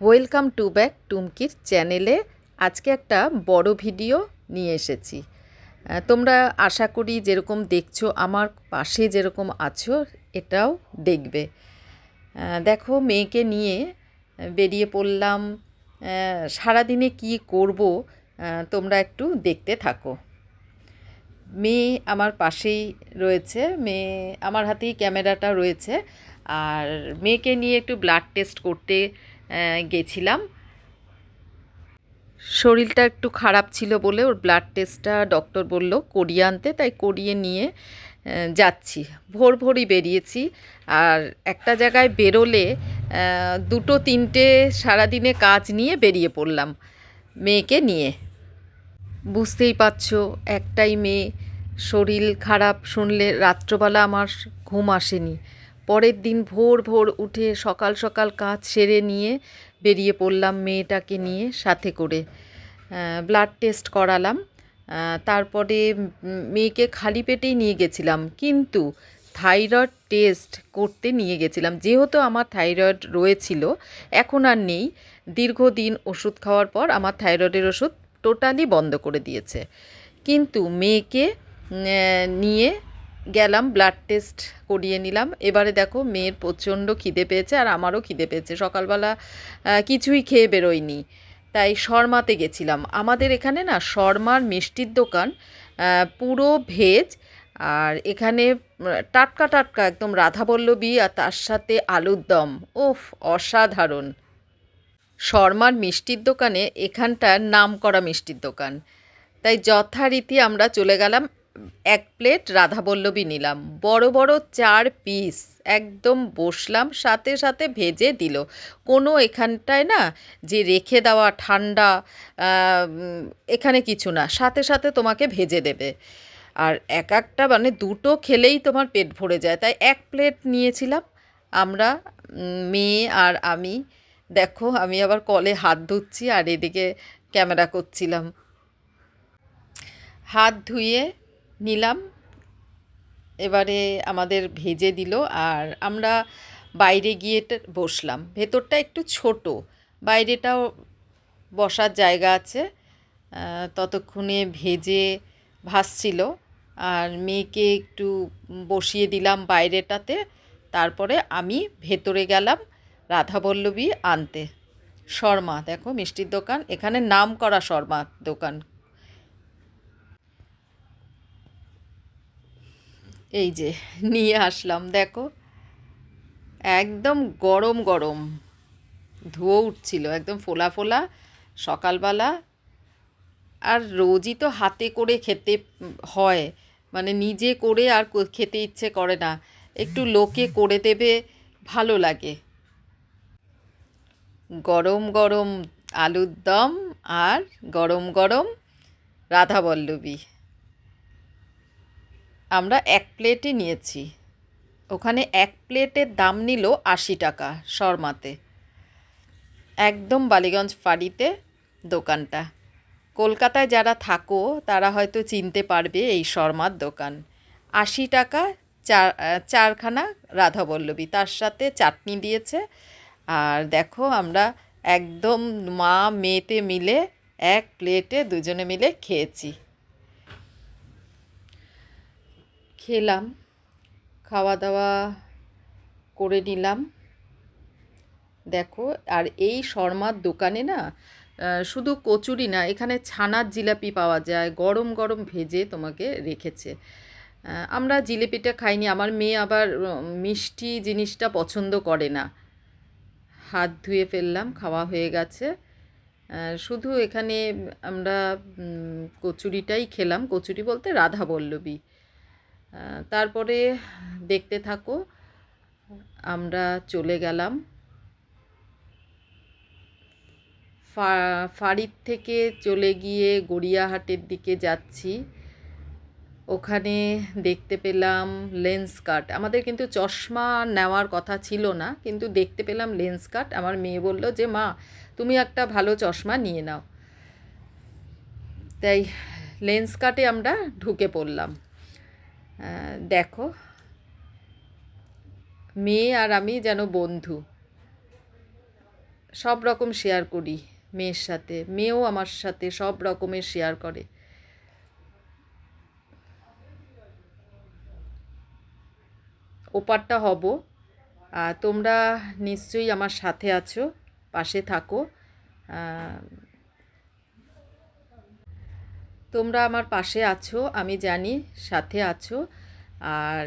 Welcome to back টুমকির চ্যানেলে আজকে একটা বড় ভিডিও নিয়ে এসেছি। তোমরা আশা করি যেরকম দেখছ, আমার পাশে যেরকম আছো, এটাও দেখবে। দেখো, মেয়েকে নিয়ে বেরিয়ে পড়লাম। সারাদিনে কি করব তোমরা একটু দেখতে থাকো। মেয়ে আমার পাশেই রয়েছে। মেয়ে আমার হাতেই ক্যামেরাটা রয়েছে। আর মেয়েকে নিয়ে একটু ব্লাড টেস্ট করতে গেছিলাম। শরীরটা একটু খারাপ ছিল বলে ওর ব্লাড টেস্টটা ডক্টর বলল করিয়ে আনতে, তাই করিয়ে নিয়ে যাচ্ছি। ভোর ভোরই বেরিয়েছি আর একটা জায়গায় বেরোলে দুটো তিনটে সারাদিনে কাজ নিয়ে বেরিয়ে পড়লাম মেয়েকে নিয়ে। বুঝতেই পারছ, একটাই মেয়ে, শরীর খারাপ শুনলে রাত্রবেলা আমার ঘুম আসেনি। পরের দিন ভোর ভোর উঠে সকাল সকাল কাজ সেরে নিয়ে বেরিয়ে পড়লাম মেয়েটাকে নিয়ে সাথে করে। ব্লাড টেস্ট করালাম। তারপরে মেয়েকে খালি পেটেই নিয়ে গেছিলাম। কিন্তু থাইরয়েড টেস্ট করতে নিয়ে গেছিলাম। যেহেতু আমার থাইরয়েড রয়েছিল, এখন আর নেই। দীর্ঘদিন ওষুধ খাওয়ার পর আমার থাইরয়েডের ওষুধ টোটালি বন্ধ করে দিয়েছে। কিন্তু মেয়েকে নিয়ে গেলাম ব্লাড টেস্ট করিয়ে নিলাম। এবারে দেখো মেয়ের প্রচণ্ড খিদে পেয়েছে আর আমারও খিদে পেয়েছে। সকালবেলা কিছুই খেয়ে বেরোয়নি, তাই শর্মাতে গেছিলাম। আমাদের এখানে না শর্মার মিষ্টির দোকান পুরো ভেজ আর এখানে টাটকা টাটকা একদম রাধাবল্লবী আর তার সাথে আলুর দম। ওফ অসাধারণ। শর্মার মিষ্টির দোকানে এখানটার নাম করা মিষ্টির দোকান। তাই যথারীতি আমরা চলে গেলাম। এক প্লেট রাধাবল্লবী নিলাম। বড় বড় চার পিস। একদম বসলাম, সাথে সাথে ভেজে দিল। কোনো এখানটায় না যে রেখে দেওয়া ঠান্ডা এখানে কিছু না। সাথে সাথে তোমাকে ভেজে দেবে। আর এক একটা মানে দুটো খেলেই তোমার পেট ভরে যায়। তাই এক প্লেট নিয়েছিলাম। আমরা মেয়ে আর আমি। দেখো, আমি আবার কলে হাত ধুচ্ছি আর এদিকে ক্যামেরা করছিলাম। হাত ধুয়ে নিলাম। এবারে আমাদের ভেজে দিল আর আমরা বাইরে গিয়ে বসলাম। ভেতরটা একটু ছোট, বাইরেটাও বসার জায়গা আছে। ততক্ষণে ভেজে ভাসছিল আর মেয়েকে একটু বসিয়ে দিলাম বাইরেটাতে। তারপরে আমি ভেতরে গেলাম রাধাবল্লভী আনতে। শর্মা, দেখো মিষ্টির দোকান। এখানে নাম করা শর্মা দোকান। এই যে, নিয়ে আসলাম, দেখো। একদম গরম গরম। ধুয়ো উঠছিল, একদম ফোলা ফোলা, সকালবেলা। আর রোজই তো হাতে করে খেতে হয় মানে নিজে করে আর খেতে ইচ্ছে করে না। একটু লোকে করে দেবে, ভালো লাগে। গরম গরম আলুর দম আর গরম গরম রাধাবল্লভী আমরা এক প্লেটই নিয়েছি। ওখানে এক প্লেটের দাম নিল আশি টাকা শর্মাতে। একদম বালিগঞ্জ ফাড়িতে দোকানটা। কলকাতায় যারা থাকো, তারা হয়তো চিনতে পারবে এই শর্মার দোকান। আশি টাকা চার চারখানা রাধাবল্লভী। তার সাথে চাটনি দিয়েছে। আর দেখো আমরা একদম মা, মেয়েতে মিলে এক প্লেটে দুজনে মিলে খেয়েছি। খেলাম খাওয়া দাওয়া করে নিলাম। দেখো আর এই শর্মার দোকানে না শুধু কচুরি না এখানে ছানার জিলাপি পাওয়া যায় গরম গরম ভেজে তোমাকে রেখেছে। আমরা জিলিপিটা খাইনি আমার মেয়ে আবার মিষ্টি জিনিসটা পছন্দ করে না। হাত ধুয়ে ফেললাম খাওয়া হয়ে গেছে। শুধু এখানে আমরা কচুরিটাই খেলাম কচুরি বলতে রাধা বল্লভী আহ, তারপরে দেখতে থাকো, আমরা চলে গেলাম। ফাঁড়ির থেকে চলে গিয়ে গড়িয়াহাটের দিকে যাচ্ছি। ওখানে দেখতে পেলাম লেন্স কাট। আমাদের কিন্তু চশমা নেওয়ার কথা ছিল না, কিন্তু দেখতে পেলাম লেন্স কাট। আমার মেয়ে বলল যে, মা, তুমি একটা ভালো চশমা নিয়ে নাও। তাই লেন্স কাটে আমরা ঢুকে পড়লাম। দেখো, মেয়ে আর আমি যেন বন্ধু। সব রকম শেয়ার করি মেয়ের সাথে। মেয়েও আমার সাথে সব রকমের শেয়ার করে। ওপারটা হব। তোমরা নিশ্চয়ই আমার সাথে আছো, পাশে থাকো। তোমরা আমার পাশে আছো, আমি জানি, সাথে আছো। আর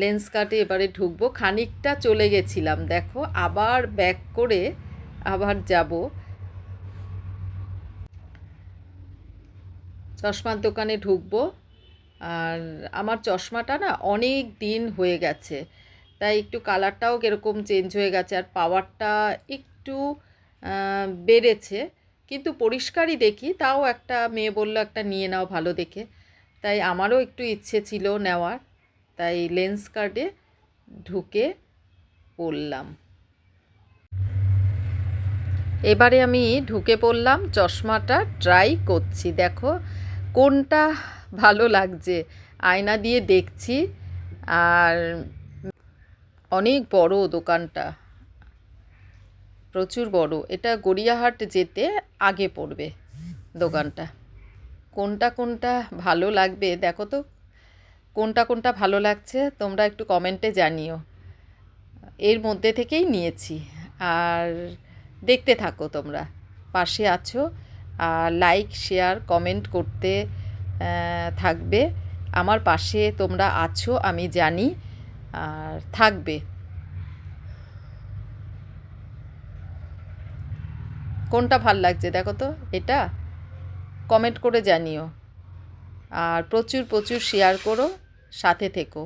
লেন্স কাটে এবারে ঢুকবো। খানিকটা চলে গেছিলাম, দেখো, আবার ব্যাক করে আবার যাব। চশমার দোকানে ঢুকবো। আর আমার চশমাটা না অনেক দিন হয়ে গেছে, তাই একটু কালারটাও কীরকম চেঞ্জ হয়ে গেছে আর পাওয়ারটা একটু বেড়েছে। কিন্তু পরিষ্কারই দেখি, তাও একটা মেয়ে বলল, একটা নিয়ে নাও ভালো দেখে। তাই আমারও একটু ইচ্ছে ছিল নেওয়ার, তাই লেন্স কার্ডে ঢুকে পড়লাম। এবারে আমি ঢুকে পড়লাম, চশমাটা ট্রাই করছি। দেখো কোনটা ভালো লাগছে, আয়না দিয়ে দেখছি, আর অনেক বড় দোকানটা। প্রচুর বড়। এটা গড়িয়াহাট যেতে আগে পড়বে দোকানটা। কোনটা কোনটা ভালো লাগবে দেখো তো। কোনটা কোনটা ভালো লাগছে তোমরা একটু কমেন্টে জানিও। এর মধ্যে থেকেই নিয়েছি। আর দেখতে থাকো তোমরা। পাশে আছো। আর লাইক, শেয়ার, কমেন্ট করতে থাকবে। আমার পাশে তোমরা আছো, আমি জানি। আর থাকবে। কোনটা ভালো লাগছে? দেখো তো, এটা কমেন্ট করে জানিও। আর প্রচুর প্রচুর শেয়ার করো, সাথে থেকো।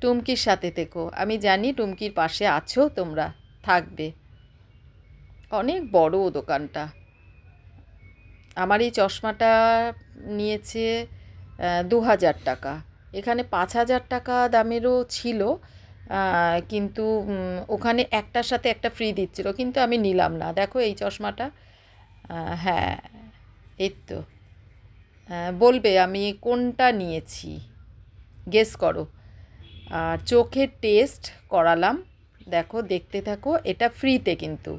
টুমকির সাথে থেকো। আমি জানি টুমকির পাশে আছো তোমরা, থাকবে। অনেক বড় দোকানটা। আমার এই চশমাটা নিয়েছে দু হাজার টাকা। এখানে পাঁচ হাজার টাকা দামেরও ছিল কিন্তু ওখানে একটার সাথে একটা ফ্রি দিচ্ছিল, কিন্তু আমি নিলাম না। দেখো এই চশমাটা। হ্যাঁ এই তো। বলবে আমি কোনটা নিয়েছি? গেস করো। আর চোখের টেস্ট করালাম। দেখো, দেখতে থাকো, এটা ফ্রিতে কিন্তু,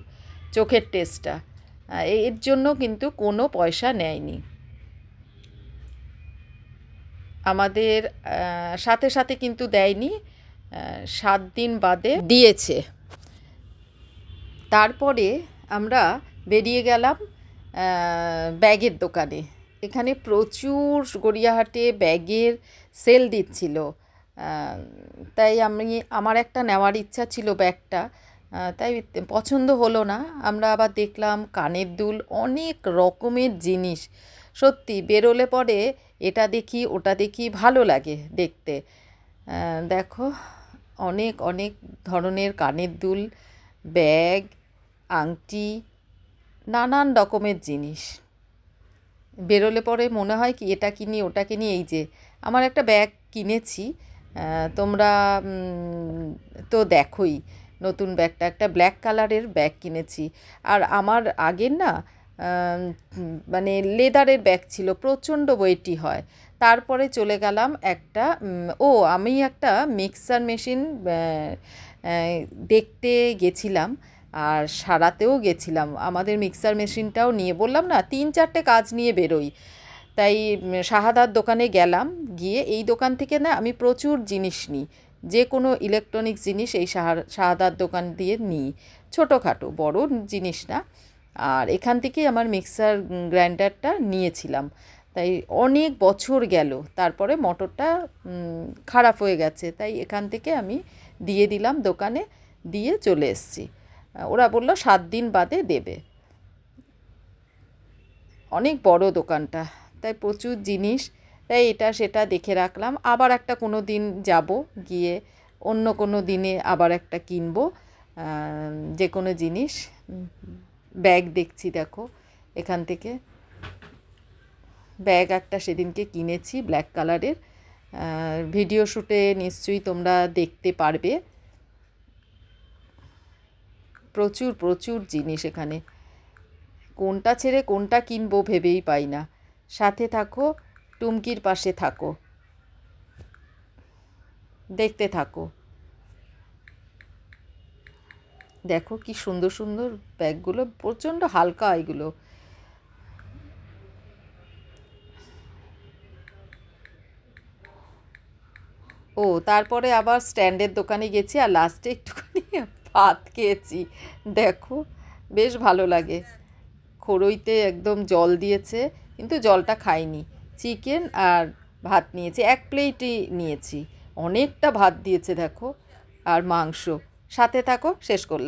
চোখের টেস্টটা এর জন্য কিন্তু কোনো পয়সা নেয়নি। আমাদের সাথে সাথে কিন্তু দেয়নি। সাত দিন বাদে দিয়েছে। তারপরে আমরা বেরিয়ে গেলাম ব্যাগের দোকানে। এখানে প্রচুর গড়িয়াহাটে ব্যাগের সেল দিচ্ছিল। তাই আমি, আমার একটা নেওয়ার ইচ্ছা ছিল ব্যাগটা। তাই পছন্দ হলো না। আমরা আবার দেখলাম কানের দুল অনেক রকমের জিনিস। সত্যি বেরোলে পরে এটা দেখি, ওটা দেখি ভালো লাগে দেখতে। দেখো, অনেক অনেক ধরনের কানের দুল, ব্যাগ, আংটি, নানান রকমের জিনিস। বেরোলে পরে মনে হয় কি, এটা কিনি, ওটা কিনি, এই যে, আমার একটা ব্যাগ কিনেছি তোমরা তো দেখোই, নতুন ব্যাগটা, একটা ব্ল্যাক কালারের ব্যাগ কিনেছি। আর আমার আগের না মানে লেদারের ব্যাগ ছিল, প্রচণ্ড ওয়েটি হয়। তারপরে চলে গেলাম একটা ও, আমি একটা মিক্সার মেশিন দেখতে গেছিলাম আর সারাতেও গেছিলাম। আমাদের মিক্সার মেশিনটাও নিয়ে বললাম, না, তিন চারটে কাজ নিয়ে বেরোই। তাই শাহাদার দোকানে গেলাম, গিয়ে এই দোকান থেকে না আমি প্রচুর জিনিস নিই। যে কোনো ইলেকট্রনিক্স জিনিস এই শাহাদার দোকান দিয়ে নিই। ছোটোখাটো, বড় জিনিস না। আর এখান থেকেই আমার মিক্সার গ্রাইন্ডারটা নিয়েছিলাম। তাই অনেক বছর গেল, তারপরে মোটরটা খারাপ হয়ে গেছে, তাই এখান থেকে আমি দিয়ে দিলাম দোকানে, দিয়ে চলে এসেছি। ওরা বলল সাত দিন বাদে দেবে। অনেক বড় দোকানটা, তাই প্রচুর জিনিস, তাই এটা সেটা দেখে রাখলাম। আবার একটা কোনো দিন যাব, গিয়ে অন্য কোনো দিনে আবার একটা কিনবো যে কোনো জিনিস ব্যাগ দেখছি দেখো, এখান থেকে। ব্যাগ একটা সেদিনকে কিনেছি ব্ল্যাক কালারের ভিডিও শ্যুটে নিশ্চয়ই তোমরা দেখতে পারবে। প্রচুর প্রচুর জিনিস এখানে। কোনটা ছেড়ে কোনটা কিনবো ভেবেই পাই না। সাথে থাকো, টুমকির পাশে থাকো। দেখতে থাকো। দেখো কি সুন্দর সুন্দর ব্যাগগুলো, প্রচণ্ড হালকা এগুলো। ও, তারপরে আবার স্ট্যান্ডের দোকানে গেছি আর লাস্টে একটুখানি ভাত খেয়েছি। দেখো, বেশ ভালো লাগে। খড়ইতে একদম জল দিয়েছে, কিন্তু জলটা খাইনি। চিকেন আর ভাত নিয়েছি, এক প্লেটই নিয়েছি। অনেকটা ভাত দিয়েছে, দেখো। আর মাংস। সাথে থাকো, শেষ করলাম।